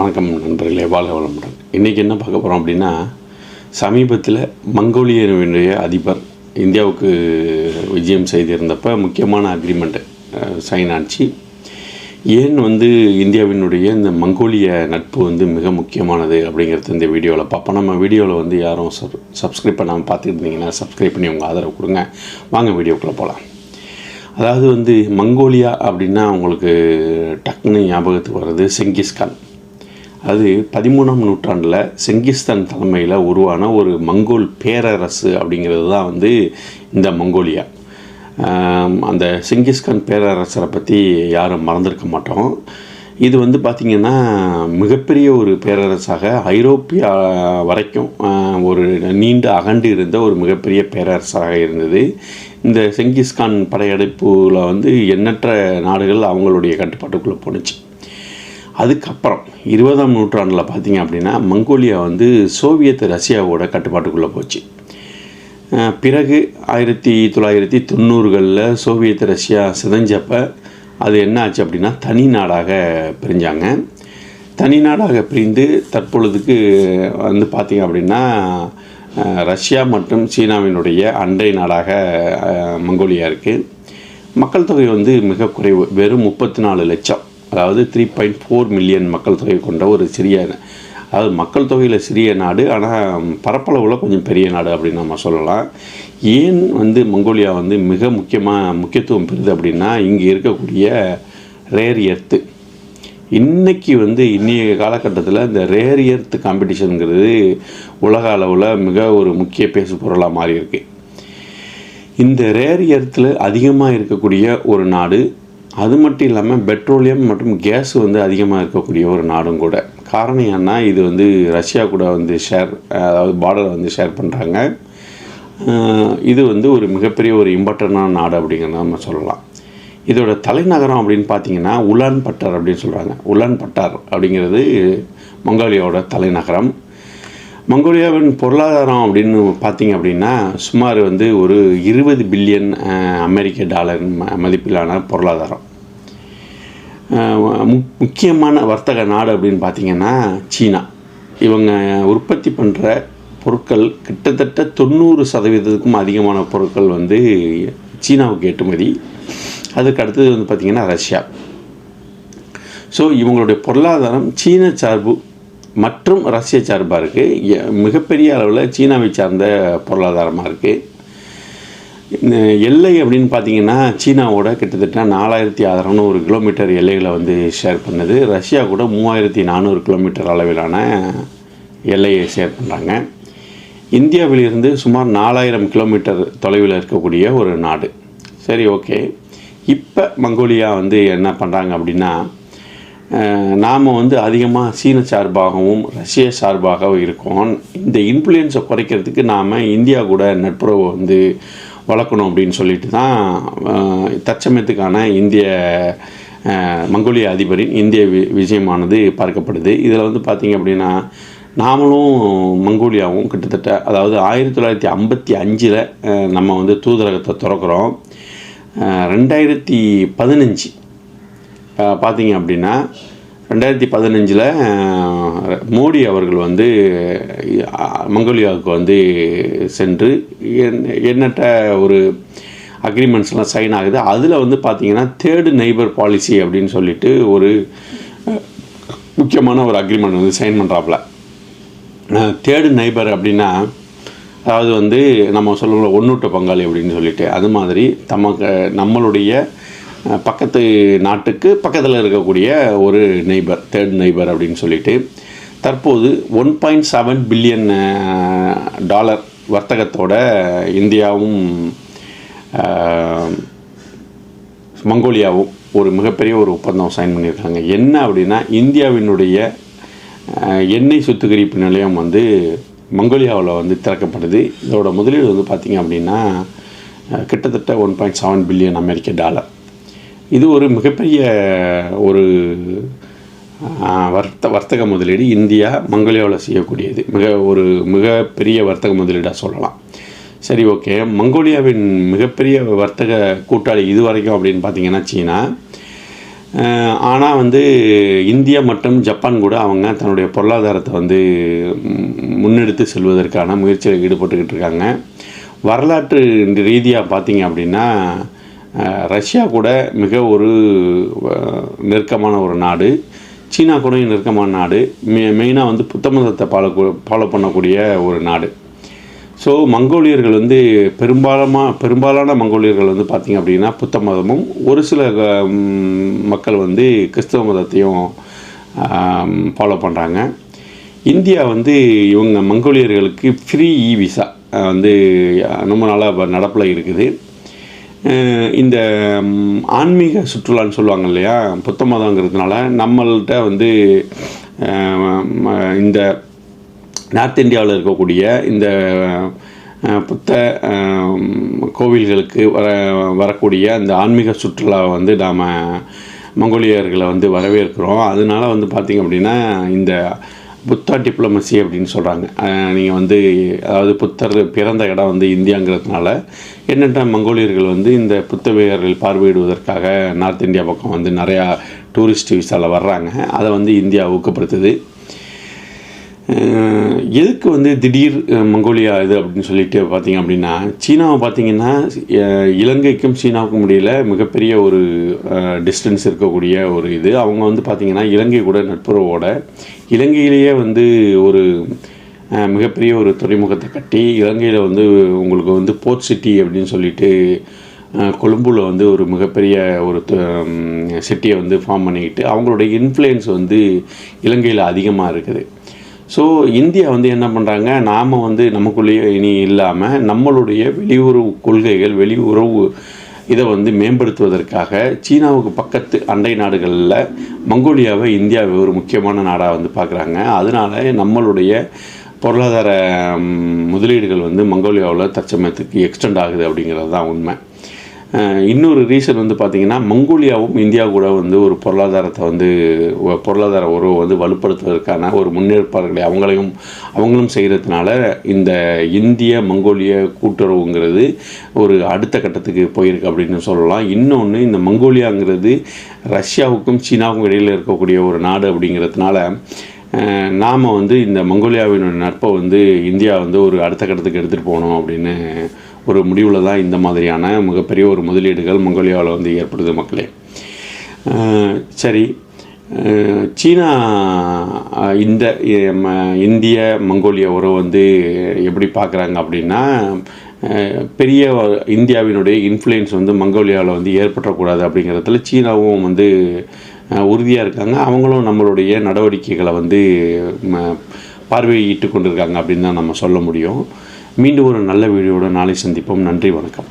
வணக்கம் நண்பர்களே வாழ்க வளமுடன். இன்றைக்கி என்ன பார்க்க போகிறோம் அப்படின்னா சமீபத்தில் மங்கோலியனுடைய அதிபர் இந்தியாவுக்கு விஜயம் செய்திருந்தப்ப முக்கியமான அக்ரிமெண்ட்டு சைன் ஆச்சு. ஏன் வந்து இந்தியாவினுடைய இந்த மங்கோலிய நட்பு வந்து மிக முக்கியமானது அப்படிங்கிறது இந்த வீடியோவில் பார்ப்போம். நம்ம வீடியோவில் வந்து யாரும் சப் சப்ஸ்கிரைப் பண்ணாமல் பார்த்துருந்தீங்கன்னா சப்ஸ்கிரைப் பண்ணி உங்கள் ஆதரவு கொடுங்க. வாங்க வீடியோக்குள்ளே போகலாம் அதாவது வந்து மங்கோலியா அப்படின்னா உங்களுக்கு டக்குன்னு ஞாபகத்துக்கு வர்றது செங்கிஸ்கான். அது பதிமூணாம் நூற்றாண்டில் செங்கிஸ்தான் தலைமையில் உருவான ஒரு மங்கோல் பேரரசு அப்படிங்கிறது தான் வந்து இந்த மங்கோலியா. அந்த செங்கிஸ்கான் பேரரசரை பற்றி யாரும் மறந்துருக்க மாட்டோம். இது வந்து பார்த்திங்கன்னா மிகப்பெரிய ஒரு பேரரசாக ஐரோப்பியா வரைக்கும் ஒரு நீண்டு அகண்டு இருந்த ஒரு மிகப்பெரிய பேரரசாக இருந்தது. இந்த செங்கிஸ்கான் படையெடுப்பில் வந்து எண்ணற்ற நாடுகள் அவங்களுடைய கட்டுப்பாட்டுக்குள்ளே போணுச்சு. அதுக்கப்புறம் இருபதாம் நூற்றாண்டில் பார்த்தீங்க அப்படின்னா மங்கோலியா வந்து சோவியத் ரஷ்யாவோட கட்டுப்பாட்டுக்குள்ளே போச்சு. பிறகு ஆயிரத்தி தொள்ளாயிரத்தி தொண்ணூறுகளில் சோவியத் ரஷ்யா சிதஞ்சப்ப அது என்ன ஆச்சு அப்படின்னா தனி நாடாக பிரிஞ்சாங்க. தனி நாடாக பிரிந்து தற்பொழுதுக்கு வந்து பார்த்திங்க அப்படின்னா ரஷ்யா மற்றும் சீனாவினுடைய அண்டை நாடாக மங்கோலியா இருக்குது மக்கள் தொகை வந்து மிக குறைவு வெறும் முப்பத்தி நாலு லட்சம். அதாவது த்ரீ பாயிண்ட் ஃபோர் மில்லியன் மக்கள் தொகை கொண்ட ஒரு சிறிய அதாவது மக்கள் தொகையில் சிறிய நாடு ஆனால் பரப்பளவில் கொஞ்சம் பெரிய நாடு அப்படின்னு நம்ம சொல்லலாம். ஏன் வந்து மங்கோலியா வந்து மிக முக்கியமாக முக்கியத்துவம் பெறுது அப்படின்னா இங்கே இருக்கக்கூடிய ரேர் எர்த்து இன்னைக்கு வந்து இன்றைய காலகட்டத்தில் இந்த ரேர் எர்த் காம்படிஷனுங்கிறது உலக அளவில் மிக ஒரு முக்கிய பேசு பொருளாக மாறி இருக்குது இந்த ரேர் எர்த்தில் அதிகமாக இருக்கக்கூடிய ஒரு நாடு அது மட்டும் இல்லாமல் பெட்ரோலியம் மற்றும் கேஸ் வந்து அதிகமாக இருக்கக்கூடிய ஒரு நாடும் கூட. காரணம் ஏன்னா இது வந்து ரஷ்யா கூட வந்து ஷேர் அதாவது பார்டரை வந்து ஷேர் பண்ணுறாங்க இது வந்து ஒரு மிகப்பெரிய ஒரு இம்பார்ட்டண்டான நாடு அப்படிங்கிறத நம்ம சொல்லலாம். இதோட தலைநகரம் அப்படின்னு பார்த்தீங்கன்னா உலான் பட்டார் அப்படின்னு சொல்கிறாங்க உலான் பட்டார் அப்படிங்கிறது மங்கோலியாவோட தலைநகரம். மங்கோலியாவின் பொருளாதாரம் அப்படின்னு பார்த்தீங்க அப்படின்னா சுமார் வந்து ஒரு இருபது பில்லியன் அமெரிக்க டாலர் ம- மதிப்பிலான பொருளாதாரம். முக்கியமான வர்த்தக நாடு அப்படின்னு பார்த்தீங்கன்னா சீனா. இவங்க உற்பத்தி பண்ணுற பொருட்கள் கிட்டத்தட்ட தொண்ணூறு சதவீதத்துக்கும் அதிகமான பொருட்கள் வந்து சீனாவுக்கு ஏற்றுமதி. அதுக்கு அடுத்தது வந்து பார்த்திங்கன்னா ரஷ்யா. ஸோ இவங்களுடைய பொருளாதாரம் சீன சார்பு மற்றும் ரஷ்ய சார்பாக இருக்குது மிகப்பெரிய அளவில் சீனாவை சார்ந்த பொருளாதாரமாக இருக்குது எல்லை அப்படின்னு பார்த்தீங்கன்னா சீனாவோட கிட்டத்தட்ட நாலாயிரத்தி அறநூறு கிலோமீட்டர் எல்லைகளை வந்து ஷேர் பண்ணுது. ரஷ்யா கூட மூவாயிரத்தி நானூறு கிலோமீட்டர் அளவிலான எல்லையை ஷேர் பண்ணுறாங்க இந்தியாவிலிருந்து சுமார் நாலாயிரம் கிலோமீட்டர் தொலைவில் இருக்கக்கூடிய ஒரு நாடு. சரி ஓகே. இப்போ மங்கோலியா வந்து என்ன பண்ணுறாங்க அப்படின்னா நாம் வந்து அதிகமாக சீன சார்பாகவும் ரஷ்ய சார்பாகவும் இருக்கோம். இந்த இன்ஃப்ளூயன்ஸை குறைக்கிறதுக்கு நாம் இந்தியா கூட நட்புறவை வந்து வளர்க்கணும் அப்படின்னு சொல்லிட்டு தான் தற்சமயத்துக்கான இந்திய மங்கோலிய அதிபரின் இந்திய வி விஜயமானது பார்க்கப்படுது. இதில் வந்து பார்த்திங்க அப்படின்னா நாமளும் மங்கோலியாவும் கிட்டத்தட்ட அதாவது ஆயிரத்தி தொள்ளாயிரத்தி ஐம்பத்தி அஞ்சில் நம்ம வந்து தூதரகத்தை திறக்கிறோம். ரெண்டாயிரத்தி பதினஞ்சு பார்த்திங்க அப்படின்னா ரெண்டாயிரத்தி பதினஞ்சில் மோடி அவர்கள் வந்து மங்கோலியாவுக்கு வந்து சென்று என் எண்ணற்ற ஒரு அக்ரிமெண்ட்ஸ்லாம் சைன் ஆகுது. அதில் வந்து பார்த்திங்கன்னா தேர்டு நெய்பர் பாலிசி அப்படின்னு சொல்லிட்டு ஒரு முக்கியமான ஒரு அக்ரிமெண்ட் வந்து சைன் பண்ணுறாப்புல தேர்டு நெய்பர் அப்படின்னா அதாவது வந்து நம்ம சொல்லுவோம் ஒன்னூட்ட பங்காளி அப்படின்னு சொல்லிட்டு அது மாதிரி தமக்கு நம்மளுடைய பக்கத்து நாட்டுக்கு பக்கத்தில் இருக்கக்கூடிய ஒரு நெய்பர் தேர்ட் நெய்பர் அப்படின்னு சொல்லிட்டு தற்போது one point seven billion dollar வர்த்தகத்தோட இந்தியாவும் மங்கோலியாவும் ஒரு மிகப்பெரிய ஒரு ஒப்பந்தம் சைன் பண்ணியிருக்காங்க. என்ன அப்படின்னா இந்தியாவினுடைய எண்ணெய் சுத்திகரிப்பு நிலையம் வந்து மங்கோலியாவில் வந்து திறக்கப்படுது. இதோட முதலீடு வந்து பார்த்திங்க அப்படின்னா கிட்டத்தட்ட ஒன் பாயிண்ட் செவன் பில்லியன் அமெரிக்க டாலர் இது ஒரு மிகப்பெரிய ஒரு வர்த்த வர்த்தக முதலீடு. இந்தியா மங்கோலியாவில் செய்யக்கூடியது. மிக ஒரு மிகப்பெரிய வர்த்தக முதலீடாக சொல்லலாம். சரி ஓகே. மங்கோலியாவின் மிகப்பெரிய வர்த்தக கூட்டாளி இது வரைக்கும் அப்படின்னு பார்த்தீங்கன்னா சீனா. ஆனால் வந்து இந்தியா மற்றும் ஜப்பான் கூட அவங்க தன்னுடைய பொருளாதாரத்தை வந்து முன்னெடுத்து செல்வதற்கான முயற்சியில் ஈடுபட்டுக்கிட்டு இருக்காங்க. வரலாற்று ரீதியாக பார்த்தீங்க அப்படின்னா ரஷ்யா கூட மிக ஒரு நெருக்கமான ஒரு நாடு. சீனா கூட நெருக்கமான நாடு. மெ மெயினாக வந்து புத்த மதத்தை ஃபாலோ ஃபாலோ பண்ணக்கூடிய ஒரு நாடு. ஸோ மங்கோலியர்கள் வந்து பெரும்பாலமாக பெரும்பாலான மங்கோலியர்கள் வந்து பார்த்திங்க அப்படின்னா புத்த மதமும் ஒரு சில மக்கள் வந்து கிறிஸ்தவ மதத்தையும் ஃபாலோ பண்ணுறாங்க இந்தியா வந்து இவங்க மங்கோலியர்களுக்கு ஃப்ரீ இ விசா வந்து ரொம்ப நாளாக நடப்பில் இருக்குது. இந்த ஆன்மீக சுற்றுலான்னு சொல்லுவாங்க இல்லையா? புத்த மதங்கிறதுனால நம்மள்கிட்ட வந்து இந்த நார்த் இந்தியாவில் இருக்கக்கூடிய இந்த புத்த கோவில்களுக்கு வர வரக்கூடிய அந்த ஆன்மீக சுற்றுலாவை வந்து நாம் மங்கோலியர்களை வந்து வரவேற்கிறோம். அதனால வந்து பார்த்திங்க அப்படின்னா இந்த புத்தா டிப்ளமசி அப்படின்னு சொல்கிறாங்க நீங்கள் வந்து அதாவது புத்தர் பிறந்த இடம் வந்து இந்தியாங்கிறதுனால என்னென்ன மங்கோலியர்கள் வந்து இந்த புத்த விகார்கள் பார்வையிடுவதற்காக நார்த் இந்தியா பக்கம் வந்து நிறையா டூரிஸ்ட் விசாவில் வர்றாங்க. அதை வந்து இந்தியா ஊக்கப்படுத்துது. எதுக்கு வந்து திடீர் மங்கோலியா இது அப்படின்னு சொல்லிட்டு பார்த்தீங்க அப்படின்னா சீனாவை பார்த்தீங்கன்னா இலங்கைக்கும் சீனாவுக்கும் முடியல மிகப்பெரிய ஒரு டிஸ்டன்ஸ் இருக்கக்கூடிய ஒரு இது. அவங்க வந்து பார்த்திங்கன்னா இலங்கை கூட நட்புறவோட இலங்கையிலேயே வந்து ஒரு மிகப்பெரிய ஒரு துறைமுகத்தை கட்டி இலங்கையில் வந்து உங்களுக்கு வந்து போர்ட் சிட்டி அப்படின்னு சொல்லிட்டு கொழும்புல வந்து ஒரு மிகப்பெரிய ஒரு சிட்டியை வந்து ஃபார்ம் பண்ணிக்கிட்டு அவங்களுடைய இன்ஃப்ளூயன்ஸ் வந்து இலங்கையில் அதிகமாக இருக்குது. ஸோ இந்தியா வந்து என்ன பண்ணுறாங்க நாம் வந்து நமக்குள்ளேயே இனி இல்லாமல் நம்மளுடைய வெளியுறவு கொள்கைகள் வெளியுறவு இதை வந்து மேம்படுத்துவதற்காக சீனாவுக்கு பக்கத்து அண்டை நாடுகளில் மங்கோலியாவை இந்தியாவை ஒரு முக்கியமான நாடாக வந்து பார்க்குறாங்க. அதனால நம்மளுடைய பொருளாதார முதலீடுகள் வந்து மங்கோலியாவில் தற்சமயத்துக்கு எக்ஸ்டெண்ட் ஆகுது அப்படிங்கிறது தான் உண்மை. இன்னொரு ரீசன் வந்து பார்த்திங்கன்னா மங்கோலியாவும் இந்தியா கூட வந்து ஒரு பொருளாதாரத்தை வந்து பொருளாதார உறவை வந்து வலுப்படுத்துவதற்கான ஒரு முன்னேற்பாடுகளை அவங்களையும் அவங்களும் செய்கிறதுனால இந்த இந்திய மங்கோலிய கூட்டுறவுங்கிறது ஒரு அடுத்த கட்டத்துக்கு போயிருக்கு அப்படின்னு சொல்லலாம். இன்னொன்று இந்த மங்கோலியாங்கிறது ரஷ்யாவுக்கும் சீனாவுக்கும் இடையில் இருக்கக்கூடிய ஒரு நாடு அப்படிங்கிறதுனால நாம் வந்து இந்த மங்கோலியாவினுடைய நட்பை வந்து இந்தியா வந்து ஒரு அடுத்த கட்டத்துக்கு எடுத்துகிட்டு போகணும் அப்படின்னு ஒரு முடிவில் தான் இந்த மாதிரியான மிகப்பெரிய ஒரு முதலீடுகள் மங்கோலியாவில் வந்து ஏற்படுது மக்களே. சரி. சீனா இந்த இந்திய மங்கோலிய உறவு வந்து எப்படி பார்க்குறாங்க அப்படின்னா பெரிய இந்தியாவினுடைய இன்ஃப்ளூயன்ஸ் வந்து மங்கோலியாவில் வந்து ஏற்பட்டக்கூடாது அப்படிங்கிறதுல சீனாவும் வந்து உறுதியாக இருக்காங்க. அவங்களும் நம்மளுடைய நடவடிக்கைகளை வந்து ம- பார்வையிட்டு கொண்டிருக்காங்க அப்படின்னு தான் நம்ம சொல்ல முடியும். மீண்டும் ஒரு நல்ல வீடியோட நாளை சந்திப்போம். நன்றி வணக்கம்.